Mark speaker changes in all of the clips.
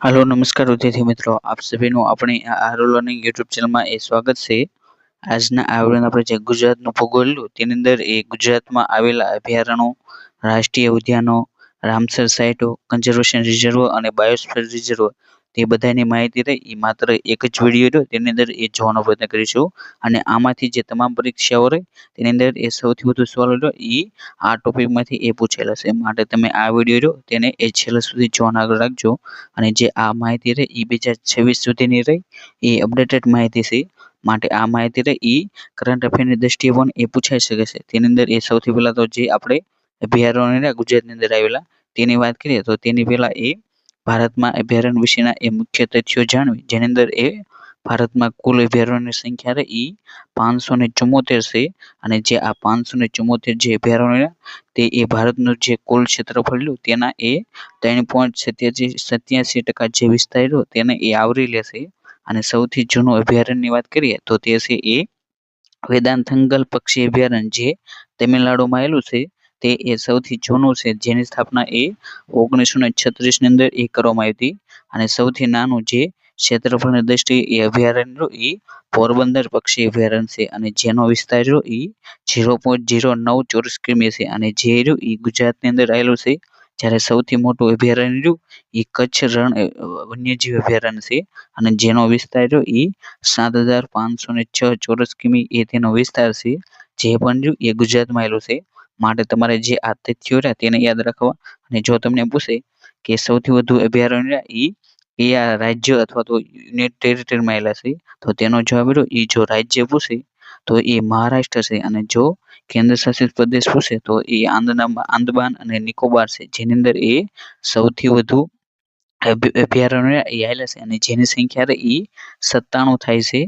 Speaker 1: હાલો, નમસ્કાર વિદ્યાર્થી મિત્રો. આપ સભીનું આપણી આરો લર્નિંગ યુટ્યુબ ચેનલમાં એ સ્વાગત છે. આજના આવરણ આપણે જે ગુજરાતનું ભૂગોળ તેની અંદર એ ગુજરાતમાં આવેલા અભયારણ્યો રાષ્ટ્રીય ઉદ્યાનો, રામસર સાઇટો કન્ઝર્વેશન રિઝર્વ અને બાયોસ્ફિયર રિઝર્વ તે બધાની માહિતી રહે એ માત્ર એક જ વીડિયો રહ્યો, તેની અંદર એ જોવાનો પ્રયત્ન કરીશું. અને આમાંથી જે તમામ પરીક્ષાઓ રહે, તેની અંદર એ સૌથી વધુ સવાલ રહ્યો એ આ ટોપિકમાંથી એ પૂછેલા છે. માટે તમે આ વીડિયો રહ્યો, તેને એ છેલ્લા સુધી જોવાનું આગળ રાખજો. અને જે આ માહિતી રહે એ બે હજાર છવ્વીસ સુધીની રહી, એ અપડેટેડ માહિતી છે. માટે આ માહિતી રહે એ કરંટ અફેરની દ્રષ્ટિએ પણ એ પૂછાઈ શકે છે. તેની અંદર એ સૌથી પહેલાં તો જે આપણે અભયારણ્ય ગુજરાતની અંદર આવેલા, તેની વાત કરીએ તો તેની પહેલાં એ ભારતમાં અભયારણ્ય વિશેના એ મુખ્ય તથ્યો જાણવી. જેની અંદર એ ભારતમાં કુલ અભયારણ્યની સંખ્યા રહે એ પાંચસો ને ચુમ્મોતેર છે અને જે આ પાંચસો ને ચુમ્મોતેર જે અભયારણ્ય તે એ ભારતનું જે કુલ ક્ષેત્રફળ રહ્યું તેના એ ત્રણ પોઈન્ટ સત્યાસી સત્યાસી ટકા જે વિસ્તાર રહ્યો, તેને એ આવરી લેશે. અને સૌથી જૂનું અભયારણ્યની વાત કરીએ, તો તે છે એ વેદાંતંગલ પક્ષી અભયારણ્ય, જે તમિલનાડુમાં આવેલું છે. તે એ સૌથી જૂનું છે, જેની સ્થાપના એ ઓગણીસો ને છત્રીસની અંદર એ કરવામાં આવી હતી. અને સૌથી નાનું જે ક્ષેત્રફળની દ્રષ્ટિએ એ અભયારણ્ય એ પોરબંદર પક્ષી અભયારણ્ય છે. અને જેનો વિસ્તાર રહ્યો, એ ઝીરો પોઈન્ટ ઝીરો નવ ચોરસ કિમી છે. અને જે રહ્યું, એ ગુજરાતની અંદર આવેલું છે. જ્યારે સૌથી મોટું અભયારણ્ય રહ્યું, એ કચ્છ રણ વન્યજીવ અભયારણ્ય છે. અને જેનો વિસ્તાર રહ્યો, એ સાત હજાર પાંચસો ને છ ચોરસ કિમી એ તેનો વિસ્તાર છે. જે પણ રહ્યું, એ ગુજરાતમાં આવેલું છે. માટે તમારે જે આ તથ્યો રહ્યા તેને યાદ રાખવા. અને જો તમને પૂછે કે સૌથી વધુ અભયારણ્ય એ કયા રાજ્ય અથવા તો યુનિટ ટેરિટરીમાં આવેલા છે, તો તેનો જવાબ રહ્યો એ જો રાજ્ય પૂછે, તો એ મહારાષ્ટ્ર છે. અને જો કેન્દ્ર શાસિત પ્રદેશ પૂછે, તો એ આંદમાન અને નિકોબાર છે. જેની અંદર એ સૌથી વધુ અભયારણ્ય એ આવેલા છે. અને જેની સંખ્યા એ સત્તાણું થાય છે.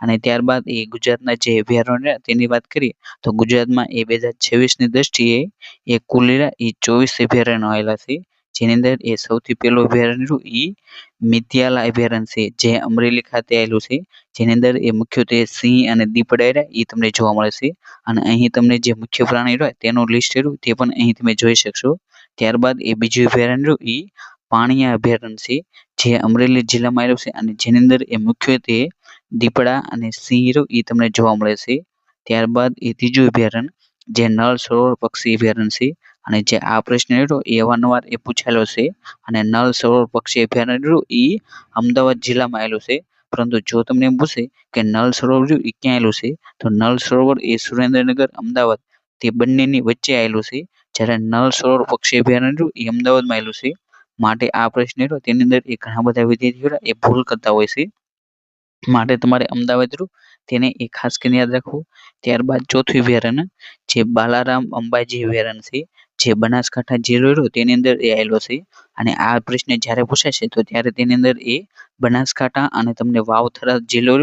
Speaker 1: અને ત્યારબાદ એ ગુજરાતના જે અભયારણ્ય તેની વાત કરીએ, તો ગુજરાતમાં એ બે હજાર છવ્વીસની દ્રષ્ટિએ એ કુલ એ ચોવીસ અભયારણ્યો આવેલા છે. જેની અંદર એ સૌથી પહેલું અભયારણ્ય એ મિથિયાલા અભયારણ્ય છે, જે અમરેલી ખાતે આવેલું છે. જેની અંદર એ મુખ્યત્વે સિંહ અને દીપડા એ તમને જોવા મળે છે. અને અહીં તમને જે મુખ્ય પ્રાણી હોય તેનું લિસ્ટ રહ્યું તે પણ અહીં તમે જોઈ શકશો. ત્યારબાદ એ બીજું અભયારણ્ય એ પાણીયા અભયારણ્ય છે, જે અમરેલી જિલ્લામાં આવેલું છે. અને જેની અંદર એ મુખ્યત્વે દીપડા અને સિંહ એ તમને જોવા મળે છે. ત્યારબાદ એ ત્રીજું અભયારણ્ય, જે નળ સરોવર પક્ષી અભયારણ્ય છે અને જે આ પ્રશ્ન રહ્યો એ અવારનવાર એ પૂછાયેલો છે અને નળ સરોવર પક્ષી અભયારણ્ય રહ્યું એ અમદાવાદ જિલ્લામાં આવેલું છે. પરંતુ જો તમને એમ પૂછે કે નળ સરોવર રહ્યું એ ક્યાં આવેલું છે, તો નળ સરોવર એ સુરેન્દ્રનગર, અમદાવાદ તે બંનેની વચ્ચે આવેલું છે. જ્યારે નળ સરોવર પક્ષી અભયારણ્ય એ અમદાવાદમાં આવેલું છે. માટે આ પ્રશ્ન રહ્યો તેની અંદર એ ઘણા બધા વિદ્યાર્થીઓ એ ભૂલ કરતા હોય છે. માટે તમારે અમદાવાદ રૂ, તેને એ ખાસ કરીને યાદ રાખવું. ત્યારબાદ ચોથું અભયારણ્ય જે બાલારામ અંબાજી અભયારણ્ય છે, જે બનાસકાંઠા જિલ્લો તેની અંદર એ આવેલો છે. અને આ પ્રશ્ન જ્યારે પૂછાશે, તો ત્યારે તેની અંદર એ બનાસકાંઠા અને તમને વાવથરા જિલ્લો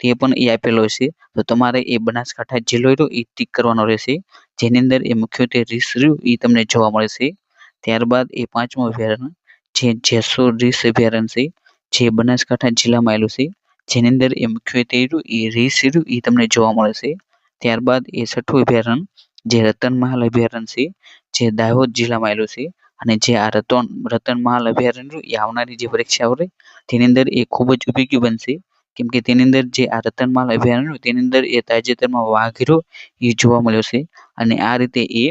Speaker 1: તે પણ એ આપેલો છે. તો તમારે એ બનાસકાંઠા જિલ્લો એ ટીક કરવાનો રહેશે. જેની અંદર એ મુખ્યત્વે રીસ રહ્યું એ તમને જોવા મળે છે. ત્યારબાદ એ પાંચમું અભયારણ્ય જે જેસોર રીસ અભયારણ્ય છે, જે બનાસકાંઠા જિલ્લામાં આવેલું છે. જેની અંદર એ મુખ્યત્વે એ રીસ એ તમને જોવા મળે છે. ત્યારબાદ એ છઠ્ઠું અભયારણ્ય, જે રતન મહાલ અભયારણ્ય છે, જે દાહોદ જિલ્લામાં આવેલું છે અને જે આ રતન મહાલ અભયારણ્ય એ આવનારી જે પરીક્ષાઓ રહે તેની અંદર એ ખૂબ જ ઉપયોગી બનશે. કેમ કે તેની અંદર જે આ રતનમાલ અભયારણ્ય તેની અંદર એ તાજેતરમાં વાઘીરો એ જોવા મળ્યો છે. અને આ રીતે એ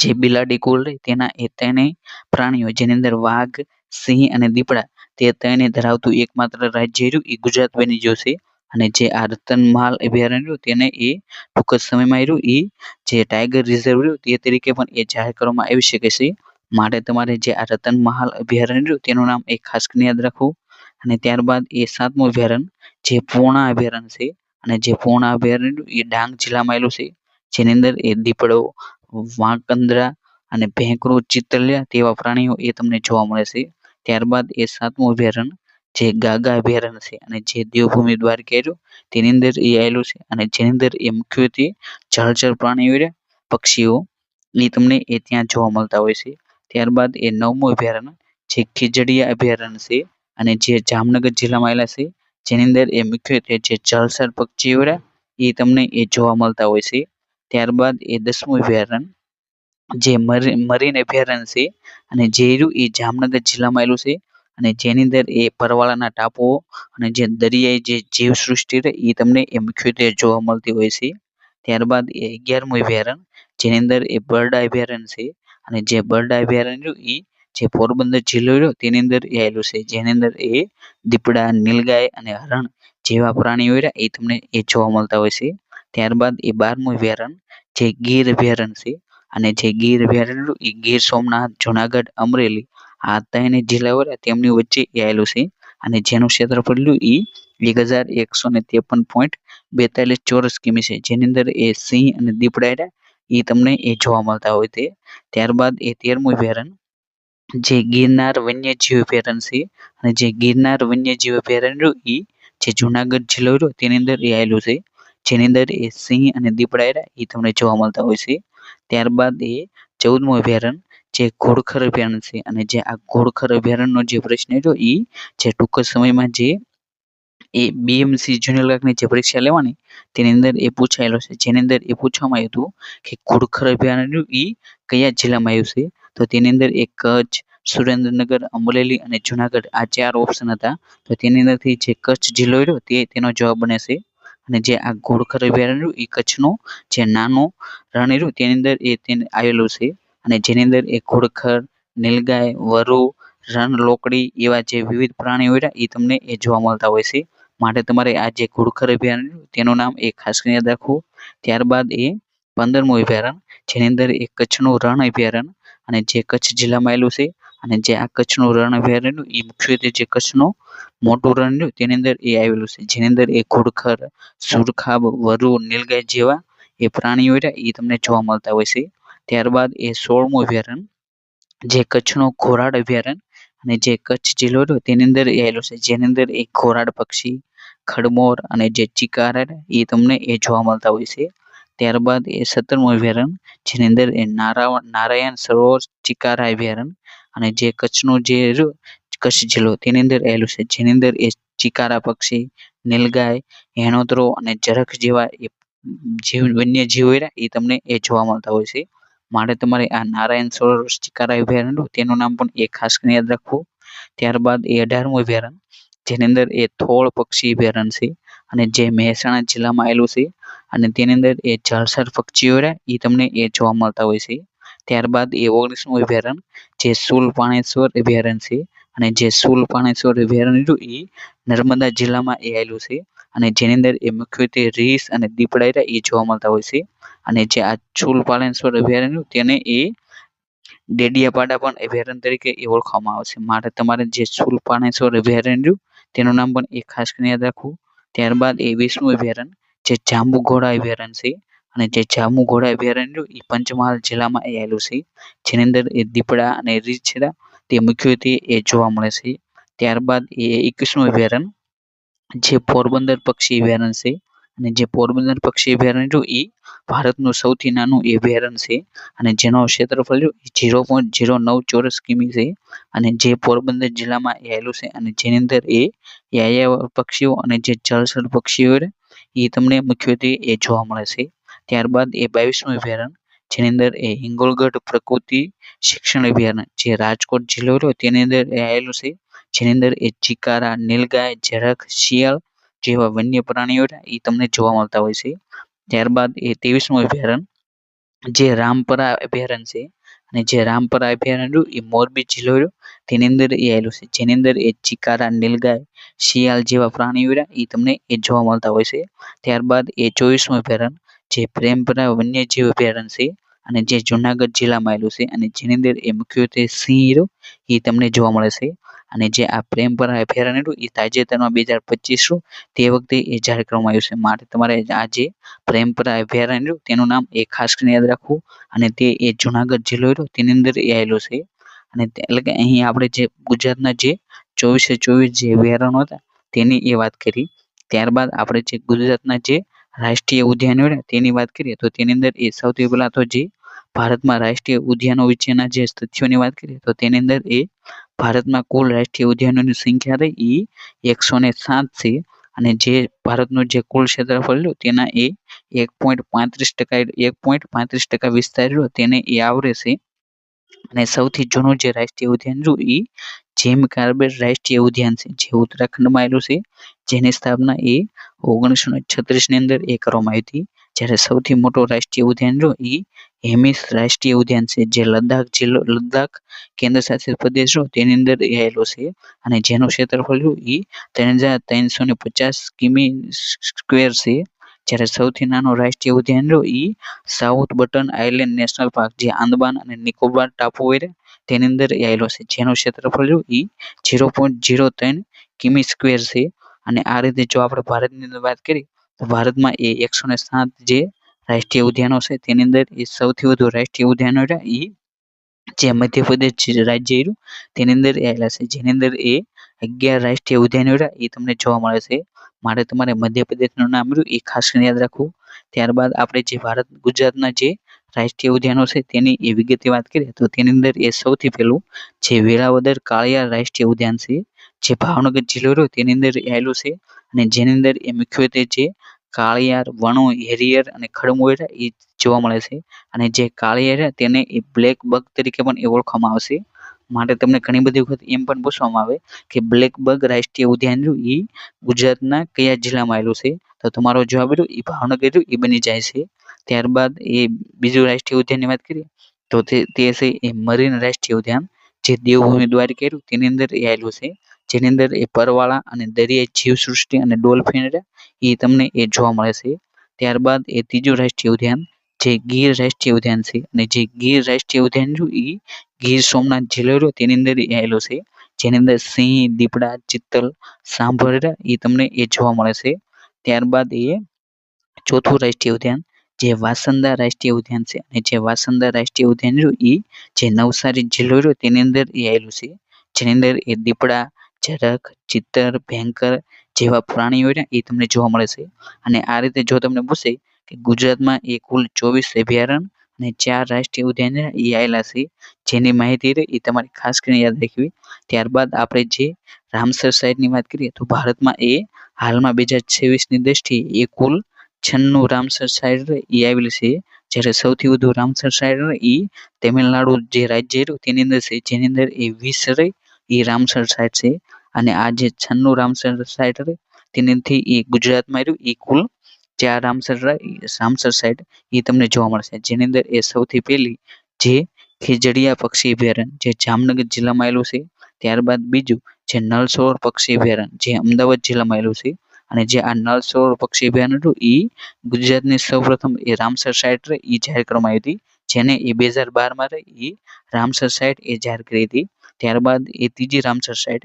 Speaker 1: જે બિલાડી કુલ રહે, તેના એ તેને પ્રાણીઓ, જેની અંદર વાઘ, સિંહ અને દીપડા તે તેને ધરાવતું એકમાત્ર રાજ્ય રહ્યું, એ ગુજરાત બની જશે. અને જે આ રતનમહાલ અભયારણ્ય રહ્યું, તેને એ ટૂંક જ સમયમાં રહ્યું. એ જે ટાઈગર રિઝર્વ રહ્યું, તે તરીકે પણ એ જાહેર કરવામાં આવી શકે છે. માટે તમારે જે આ રતનમહાલ અભયારણ્ય રહ્યું, તેનું નામ એ ખાસ કરીને યાદ રાખવું અને ત્યારબાદ એ સાતમું અભયારણ્ય, જે પૂર્ણા અભયારણ્ય છે. અને જે પૂર્ણા અભયારણ્ય એ ડાંગ જિલ્લામાં આવેલું છે. જેની અંદર એ દીપડો, વાંકંદરા અને ભેંકરો ચિતલિયા તેવા પ્રાણીઓ એ તમને જોવા મળે છે. ત્યારબાદ એ સાતમું અભયારણ્ય જે ગાગા અભયારણ્ય છે અને જે દેવભૂમિ દ્વારકા રહ્યું તેની અંદર એ આવેલું છે અને જેની અંદર એ મુખ્યત્વે જળચર પ્રાણીઓ રહ્યા પક્ષીઓ, એ તમને એ ત્યાં જોવા મળતા હોય છે. ત્યારબાદ એ નવમું અભયારણ્ય જે ખીજડીયા અભયારણ્ય છે અને જે જામનગર જિલ્લામાં આવેલા છે, જેની અંદર એ મુખ્યત્વે જે જળચર પક્ષીઓ રહ્યા એ તમને એ જોવા મળતા હોય છે. ત્યારબાદ એ દસમું અભયારણ્ય જે મરીન અભયારણ્ય છે અને જે એ જામનગર જિલ્લામાં આવેલું છે અને જેની અંદર એ પરવાળાના ટાપુઓ અને જે દરિયાઈ જે જીવસૃષ્ટિ રહે એ તમને એ મુખ્યત્વે જોવા મળતી હોય છે. ત્યારબાદ એ અગિયારમું અભયારણ્ય, જેની અંદર એ બરડા અભયારણ્ય છે અને જે બરડા અભયારણ્ય રહ્યું એ જે પોરબંદર જિલ્લો રહ્યો તેની અંદર એ આવેલું છે. જેની અંદર એ દીપડા, નીલગાય અને હરણ જેવા પ્રાણીઓ રહ્યા એ તમને એ જોવા મળતા હોય છે. ત્યારબાદ એ બારમું અભયારણ્ય, જે ગીર અભયારણ્ય છે અને જે ગીર અભયારણ્ય એ ગીર સોમનાથ, જુનાગઢ, અમરેલી, આ ત્રણ જિલ્લાઓ તેમની વચ્ચે આવેલું છે. અને જેનું ક્ષેત્રફળ એ એક હજાર એકસો ને ત્રેપન પોઈન્ટ બેતાલીસ ચોરસ કિમી છે. જેની અંદર એ સિંહ અને દીપડાયરા એ તમને એ જોવા મળતા હોય છે ત્યારબાદ એ તેરમું અભયારણ્ય જે ગિરનાર વન્યજીવ અભયારણ્ય છે. અને જે ગિરનાર વન્યજીવ અભયારણ્ય એ જે જુનાગઢ જિલ્લો રહ્યો, તેની અંદર એ આવેલું છે. જેની અંદર એ સિંહ અને દીપડાયરા એ તમને જોવા મળતા હોય છે. ત્યારબાદ એ ચૌદમું અભયારણ્ય જે ઘોડખર અભયારણ્ય છે અને જે આ ઘોડખર અભયારણ્યનો જે પ્રશ્ન રહ્યો એ જે ટૂંક જ સમયમાં જે એ બીએમસી જુનિયર ક્લાર્કની જે પરીક્ષા લેવાની તેની અંદર એ પૂછાયેલો છે. જેની અંદર એ પૂછવામાં આવ્યું હતું કે ઘોડખર અભયારણ્ય એ કયા જિલ્લામાં આવ્યું છે? તો તેની અંદર એ કચ્છ સુરેન્દ્રનગર, અમરેલી અને જુનાગઢ આ ચાર ઓપ્શન હતા. તો તેની અંદરથી જે કચ્છ જિલ્લો રહ્યો તે તેનો જવાબ બને છે અને જે આ ઘોડખર અભયારણ્ય એ કચ્છનો જે નાનો રણ રહ્યું તેની અંદર એ તેને આવેલું છે. અને જેની અંદર એ ઘોડખર, નીલગાય, વરુ, રણ, લોકડી એવા જે વિવિધ પ્રાણીઓ હોય એ તમને એ જોવા મળતા હોય છે. માટે તમારે આ જે ઘોડખર અભયારણ્ય તેનું નામ એ ખાસ કરીને યાદ રાખવું. ત્યારબાદ એ પંદરમું અભયારણ્ય જેની અંદર એ કચ્છનું રણ અભયારણ્ય અને જે કચ્છ જિલ્લામાં આવેલું છે અને જે આ કચ્છનું રણ અભયારણ્ય એ મુખ્યત્વે જે કચ્છનું મોટું રણ તેની અંદર એ આવેલું છે. જેની અંદર એ ઘોડખર, સુરખાબ, વરુ, નીલગાય જેવા એ પ્રાણીઓ એ તમને જોવા મળતા હોય છે. ત્યારબાદ એ સોળમું અભયારણ્ય, જે કચ્છનો ઘોરાડ અભયારણ્ય અને જે કચ્છ જિલ્લો રહ્યો, તેની અંદર એ આવેલો છે. જેની અંદર એ ઘોરાડ પક્ષી, ખડમોર અને જે ચિકાર એ તમને એ જોવા મળતા હોય છે. ત્યારબાદ એ સત્તરમું અભયારણ્ય, જેની અંદર એ નારાયણ નારાયણ સરોવર ચિકારા અભયારણ્ય અને જે કચ્છનો જે કચ્છ જિલ્લો, તેની અંદર રહેલું છે. જેની અંદર એ ચિકારા પક્ષી, નીલગાય હેણોતરો અને ઝરખ જેવા એ જીવ, વન્ય જીવો એ તમને એ જોવા મળતા હોય છે. માટે તમારે આ નારાયણ સરોવર ચિકારા અભયારણ્ય તેનું નામ પણ એ ખાસ યાદ રાખવું. ત્યારબાદ એ અઢારમું અભયારણ્ય, જેની અંદર એ થોળ પક્ષી અભયારણ્ય છે અને જે મહેસાણા જિલ્લામાં આવેલું છે. અને તેની અંદર એ જળસર પક્ષીઓ એ તમને એ જોવા મળતા હોય છે. ત્યારબાદ એ ઓગણીસમું અભયારણ્ય, જે સુલપાણેશ્વર અભયારણ્ય છે અને જે સુલપાણેશ્વર અભયારણ્ય રહ્યું એ નર્મદા જિલ્લામાં એ આવેલું છે અને જેની અંદર એ મુખ્યત્વે રીસ અને દીપડાયરા એ જોવા મળતા હોય છે. અને જે આ સુલપાણેશ્વર અભયારણ્ય તેને એ ડેડિયાપાડા પણ અભયારણ્ય તરીકે એ ઓળખવામાં આવે છે. માટે તમારે જે સુલપાણેશ્વર અભયારણ્ય તેનું નામ પણ એ ખાસ કરીને યાદ રાખવું. ત્યારબાદ એ વીસમું અભયારણ્ય, જે જાંબુઘોડા અભયારણ્ય છે અને જે જામુ ઘોડા અભયારણ્ય એ પંચમહાલ જિલ્લામાં આવેલું છે. જેની અંદર એ દીપડા અને રીંછ છે તે મુખ્યત્વે એ જોવા મળે છે. ત્યારબાદ એ એકવીસમું અભયારણ્ય જે પોરબંદર પક્ષી અભયારણ્ય છે. અને જે પોરબંદર પક્ષી અભયારણ્ય એ ભારતનું સૌથી નાનું અભયારણ્ય છે. અને જેનો ક્ષેત્રફળ ઝીરો પોઈન્ટ ઝીરો નવ ચોરસ કિમી છે. અને જે પોરબંદર જિલ્લામાં આવેલું છે, અને જેની અંદર એ પક્ષીઓ અને જે જળચર પક્ષીઓ એ તમને મુખ્યત્વે એ જોવા મળે છે. ત્યારબાદ એ બાવીસમું અભયારણ્ય જેની અંદર એ હિંગોળગઢ પ્રકૃતિ શિક્ષણ અભયારણ્ય જે રાજકોટ જિલ્લો રહ્યો તેની અંદર એ આવેલું છે. જેની અંદર એ ચિકારા નીલગાય ઝરખ શિયાળ જેવા વન્ય પ્રાણીઓ એ તમને જોવા મળતા હોય છે. ત્યારબાદ એ ત્રેવીસમું અભયારણ્ય જે રામપરા અભયારણ્ય છે. અને જે રામપરા અભયારણ્ય એ મોરબી જિલ્લો રહ્યો તેની અંદર એ આવેલું છે. જેની અંદર એ ચિકારા નીલગાય શિયાળ જેવા પ્રાણીઓ એ તમને એ જોવા મળતા હોય છે. ત્યારબાદ એ ચોવીસમું અભયારણ્ય જે પ્રેમપરા વન્યજીવ અભયારણ્ય છે અને જે જુનાગઢ જિલ્લામાં આવેલું છે અને જેની અંદર એ મુખ્યત્વે સિંહ એ તમને જોવા મળે છે. અને જે આ પ્રેમપરા અભયારણ્ય હતું, એ તાજેતરમાં બે હજાર પચીસનું તે વખતે એ જાહેર કરવામાં આવ્યું છે. માટે તમારે આ જે પ્રેમપરા અભયારણ્ય તેનું નામ એ ખાસ કરીને યાદ રાખવું. અને તે એ જુનાગઢ જિલ્લો રહ્યો તેની અંદર એ આવેલો છે. અને એટલે કે અહીં આપણે જે ગુજરાતના જે ચોવીસે ચોવીસ જે અભયારણ્યો હતા, તેની એ વાત કરી. ત્યારબાદ આપણે જે ગુજરાતના જે રાષ્ટ્રીય ઉદ્યાનો રહ્યા તેની વાત કરીએ તો તેની અંદર એ સૌથી પહેલાં તો જે ભારતમાં રાષ્ટ્રીય ઉદ્યાનો વિશેના જે તથ્યોની વાત કરીએ તો તેની અંદર એ ભારતમાં કુલ રાષ્ટ્રીય ઉદ્યાનોની સંખ્યા રહી એ એકસો ને સાત છે. અને જે ભારતનું જે કુલ ક્ષેત્રફળ રહ્યું તેના એ એક પોઈન્ટ પાંત્રીસ ટકા એક પોઈન્ટ પાંત્રીસ ટકા વિસ્તાર રહ્યો. તેને એ આવરે છે. અને સૌથી જૂનું જે રાષ્ટ્રીય ઉદ્યાન રહ્યું એ જેમ કાર્બેટ રાષ્ટ્રીય ઉદ્યાન છે, જે ઉત્તરાખંડમાં આવેલું છે, જેની સ્થાપના એ ઓગણીસો છત્રીસની અંદર એ કરવામાં આવી હતી. જ્યારે સૌથી મોટો રાષ્ટ્રીય ઉદ્યાન રહ્યો એ હેમિસ રાષ્ટ્રીય ઉદ્યાન છે, જે લદ્દાખ જિલ્લો, લદ્દાખ કેન્દ્ર શાસિત પ્રદેશ રહ્યો તેની અંદર એ આવેલો છે. અને જેનું ક્ષેત્રફળ રહ્યું એ ત્રણ હજાર ત્રણસો ને પચાસ કિમી સ્ક્વેર છે. જ્યારે સૌથી નાનો રાષ્ટ્રીય ઉદ્યાન રહ્યો એ south button island national park, જે આંદમાન અને નિકોબાર ટાપુ હોય તેની અંદર એ આવેલો છે. જેનું ક્ષેત્રફળ રહ્યું એ ઝીરો પોઈન્ટ ઝીરો ત્રણ કિમી સ્ક્વેર છે. અને આ રીતે જો આપણે ભારતની અંદર વાત કરીએ, તો ભારતમાં એ એકસો ને સાત જે રાષ્ટ્રીય ઉદ્યાનો છે, તેની અંદર એ સૌથી વધુ રાષ્ટ્રીય ઉદ્યાનો રહ્યા. એ જે મધ્યપ્રદેશ રાજ્ય રહ્યું, તેની અંદર આવેલા છે. જેની અંદર એ અગિયાર રાષ્ટ્રીય ઉદ્યાનો રહ્યા, એ તમને જોવા મળે છે. માટે તમારે મધ્યપ્રદેશનું નામ રહ્યું, એ ખાસ કરીને યાદ રાખવું. ત્યારબાદ આપણે જે ભારત, ગુજરાતના જે રાષ્ટ્રીય ઉદ્યાનો છે, તેની એ વિગતે વાત કરીએ, તો તેની અંદર એ સૌથી પહેલું જે વેળાવદર કાળિયા રાષ્ટ્રીય ઉદ્યાન છે, જે ભાવનગર જિલ્લો રહ્યો, તેની અંદર આવેલું છે. અને જેની અંદર એ મુખ્યત્વે જે કાળિયાર, વણો, હેરિયર અને ખડમોયરા એ જોવા મળે છે. અને જે કાળિયાર તેને એ બ્લેક બગ તરીકે પણ એ ઓળખવામાં આવશે. માટે તમને ઘણી બધી વખત એમ પણ પૂછવામાં આવે કે બ્લેક બગ રાષ્ટ્રીય ઉદ્યાન એ ગુજરાતના કયા જિલ્લામાં આવેલું છે? તો તમારો જવાબ એ ભાવનગર એ બની જાય છે. ત્યારબાદ એ બીજું રાષ્ટ્રીય ઉદ્યાનની વાત કરીએ, તો તે છે એ મરીન રાષ્ટ્રીય ઉદ્યાન. જે દેવભૂમિ દ્વારકા તેની અંદર એ આવેલું છે. જેની અંદર એ પરવાળા અને દરિયાઈ જીવસૃષ્ટિ અને ડોલ્ફિન એ તમને એ જોવા મળે છે. ત્યારબાદ એ ત્રીજું રાષ્ટ્રીય ઉદ્યાન જે ગીર રાષ્ટ્રીય ઉદ્યાન છે અને જે ગીર રાષ્ટ્રીય ઉદ્યાન રહ્યું એ ગીર સોમનાથ જિલ્લો રહ્યો તેની અંદર આવેલો છે. જેની અંદર સિંહ, દીપડા, ચિત્તલ સાંભળેલા એ તમને એ જોવા મળે છે. ત્યારબાદ એ ચોથું રાષ્ટ્રીય ઉદ્યાન જે વાસંદા રાષ્ટ્રીય ઉદ્યાન છે અને જે વાસંદા રાષ્ટ્રીય ઉદ્યાન રહ્યું એ જે નવસારી જિલ્લો રહ્યો તેની અંદર એ આવેલું છે. જેની અંદર એ દીપડા ઝરખ ચિત્તર, ભેંકર જેવા પ્રાણીઓ એ તમને જોવા મળે છે. અને આ રીતે જો તમને પૂછે કે ગુજરાતમાં એ કુલ ચોવીસ અભયારણ્ય અને ચાર રાષ્ટ્રીય ઉદ્યાન એ આવેલા છે. જેની માહિતી રહે એ તમારે ખાસ કરીને યાદ રાખવી. ત્યારબાદ આપણે જે રામસર સાઇટની વાત કરીએ તો ભારતમાં એ હાલમાં બે હજાર છવ્વીસની દ્રષ્ટિએ એ કુલ છન્નું રામસર સાઇટ એ આવેલી છે. જ્યારે સૌથી વધુ રામસર સાઇટ એ તમિલનાડુ જે રાજ્ય રહ્યું તેની અંદર છે. જેની અંદર એ વીસ રહી એ રામસર સાઇટ છે. અને આ જે છન્નું રામસર સાઇટ રહે તેનાથી એ ગુજરાતમાં રહ્યું એ કુલ ચાર રામસર રામસર સાઇટ એ તમને જોવા મળશે. જેની અંદર એ સૌથી પહેલી જે ખીજડીયા પક્ષી અભયારણ્ય, જે જામનગર જિલ્લામાં આવેલું છે, ત્યારબાદ બીજું જે નળ પક્ષી અભયારણ્ય, જે અમદાવાદ જિલ્લામાં આવેલું છે. અને જે આ નળ પક્ષી અભયારણ્ય હતું એ ગુજરાતની સૌપ્રથમ એ રામસર સાઇટ એ જાહેર કરવામાં આવી હતી. જેને એ બે હજાર બારમાં એ રામસર સાઇટ એ જાહેર કરી હતી. ત્યારબાદ એ ત્રીજી રામસર સાઇટ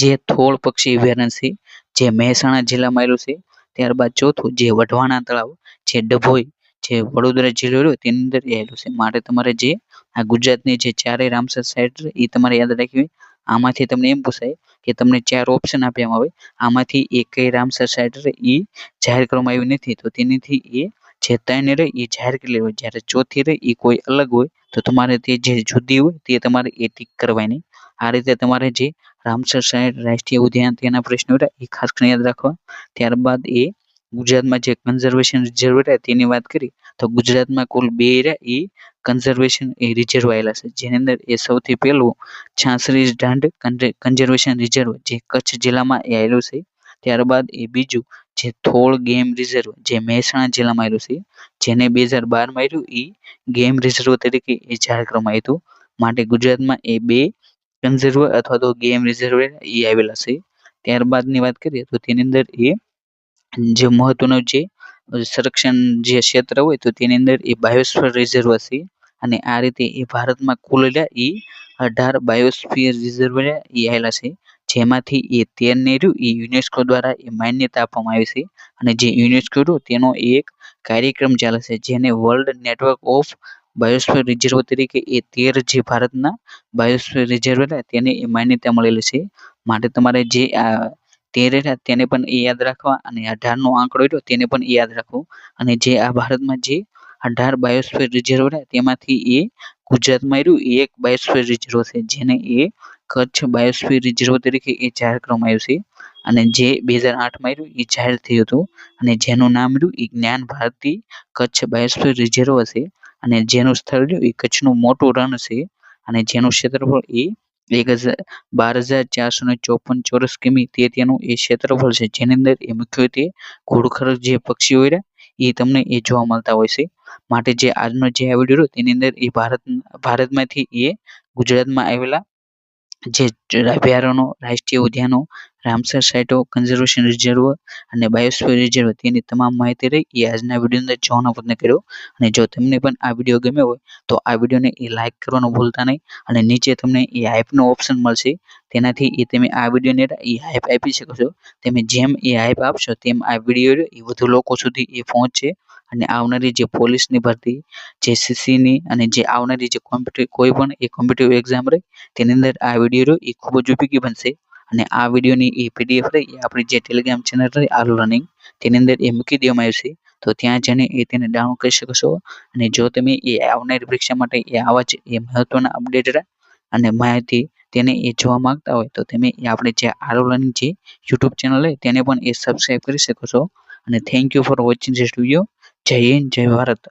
Speaker 1: જે થોળ પક્ષી અભયારણ્ય છે, જે મહેસાણા જિલ્લામાં આવેલું છે. ત્યારબાદ ચોથું જે વઢવાણા તળાવ, જે ડભોઈ, જે વડોદરા જિલ્લો તેની અંદર આવેલું છે. માટે તમારે જે આ ગુજરાતની જે ચારેય રામસર સાઇટ એ તમારે યાદ રાખવી આમાંથી તમને એમ પૂછાય કે તમને ચાર ઓપ્શન આપવામાં આવે આમાંથી એક રામસર સાઇટ એ જાહેર કરવામાં આવી નથી. તો તેનીથી એ જે ત્રણ રહે એ જાહેર કરેલી હોય જ્યારે ચોથી રહે એ કોઈ અલગ હોય, તો તમારે તે જે જુદી હોય તે તમારે એ ટીક કરવાની. આ રીતે તમારે જે રામસર સાઈડ રાષ્ટ્રીય ઉદ્યાન તેના પ્રશ્નો એ ખાસ કરીને યાદ રાખવા ત્યારબાદ એ ગુજરાતમાં જે કન્ઝર્વેશન રિઝર્વ રહ્યા તેની વાત કરી. તો ગુજરાતમાં કુલ બે રહ્યા. એ કન્ઝર્વેશન એ રિઝર્વ આવેલા છે. જેની અંદર એ સૌથી પહેલું છાસરી ઢાંડ કન્ઝર્વેશન રિઝર્વ જે કચ્છ જિલ્લામાં એ આવેલું છે. ત્યારબાદ એ બીજું જે થોળ ગેમ રિઝર્વ જે મહેસાણા જિલ્લામાં આવેલું છે. જેને બે હજાર બારમાં આવ્યું એ ગેમ રિઝર્વ તરીકે એ જાહેર કરવામાં આવ્યું હતું માટે ગુજરાતમાં એ બે કન્ઝર્વ અથવા તો ગેમ રિઝર્વ એ આવેલા છે. ત્યારબાદની વાત કરીએ તો તેની અંદર એ જે મહત્વનો જે સંરક્ષણ જે ક્ષેત્ર હોય તો તેની અંદર એ બાયોસ્ફિયર રિઝર્વ છે. અને આ રીતે એ ભારતમાં કુલ એ અઢાર બાયોસ્ફિયર રિઝર્વ એ આવેલા છે. જેમાંથી એ તેરને રહ્યું એ યુનેસ્કો દ્વારા એ માન્યતા આપવામાં આવી છે. અને જે યુનેસ્કો તેનો એક કાર્યક્રમ ચાલે છે. જેને world network of biosphere reserve તરીકે એ તેર જે ભારતના બાયોસ્ફિયર રિઝર્વ હતા, તેને માન્યતા મળેલી છે. માટે તમારે જે આ તેર હતા, તેને પણ એ યાદ રાખવા અને અઢારનો આંકડો રહ્યો તેને પણ યાદ રાખવો અને જે આ ભારતમાં જે અઢાર બાયોસ્ફિયર રિઝર્વ હતા, તેમાંથી એ ગુજરાતમાં રહ્યું એ એક બાયોસ્ફિયર રિઝર્વ છે, જેને એ કચ્છ બાયોસ્ફિયર રિઝર્વ તરીકે એ જાહેર કરવામાં આવ્યું છે. અને જે બે હજાર આઠમાં રહ્યું એ જાહેર થયું હતું. અને જેનું નામ રહ્યું એ જ્ઞાન ભારતી કચ્છ બાયોસ્ફિયર રિઝર્વ હશે. અને જેનું સ્થળ રહ્યું એ કચ્છનું મોટું રણ છે. અને જેનું ક્ષેત્રફળ એ એક હજાર બાર હજાર ચારસો ને ચોપન ચોરસ કિમી તે તેનું એ ક્ષેત્રફળ છે. જેની અંદર એ મુખ્યત્વે ઘોડખર જે પક્ષીઓ રહ્યા, એ તમને એ જોવા મળતા હોય છે. માટે જે આજનો જે આ વીડિયો તેની અંદર એ ભારત, ભારતમાંથી એ ગુજરાતમાં આવેલા જે અભયારણ્યો, રાષ્ટ્રીય ઉદ્યાનો રામસર સાઇટો કન્ઝર્વેશન રિઝર્વ અને બાયોસ્ફિયર રિઝર્વ તેની તમામ માહિતી રહી એ આજના વીડિયો અંદર જોવાનો પ્રયત્ન કર્યો અને જો તમને પણ આ વીડિયો ગમ્યો હોય તો આ વિડીયોને એ લાઇક કરવાનું ભૂલતા નહીં અને નીચે તમને એ હાઇપનો ઓપ્શન મળશે તેનાથી એ તમે આ વિડીયોને એ હાઇપ આપી શકો છો. તમે જેમ એ હાઇપ આપશો તેમ આ વીડિયો એ વધુ લોકો સુધી એ પહોંચશે અને આવનારી જે પોલીસની ભરતી, જે સીસીની અને જે આવનારી જે કોમ્પિટિવ કોઈ પણ એ કોમ્પિટિવ એક્ઝામ રહી તેની અંદર આ વીડિયો એ ખૂબ જ ઉપયોગી બનશે. અને આ વિડીયોની એ પીડીએફ રહી, એ આપણી જે ટેલિગ્રામ ચેનલ રહી આલુ રનિંગ તેની અંદર એ મૂકી દેવામાં આવશે તો ત્યાં જઈને એ તેને ડાઉનલોડ કરી શકો છો. અને જો તમે એ આવનારી પરીક્ષા માટે એ આવા જ એ મહત્વના અપડેટ અને માહિતી તેને એ જોવા માંગતા હોય, તો તમે એ આપણે જે આરઓ લર્નિંગ જે યુટ્યુબ ચેનલ છે તેને પણ એ સબસ્ક્રાઈબ કરી શકો છો. અને thank you for watching this video જય હિન્દ, જય ભારત.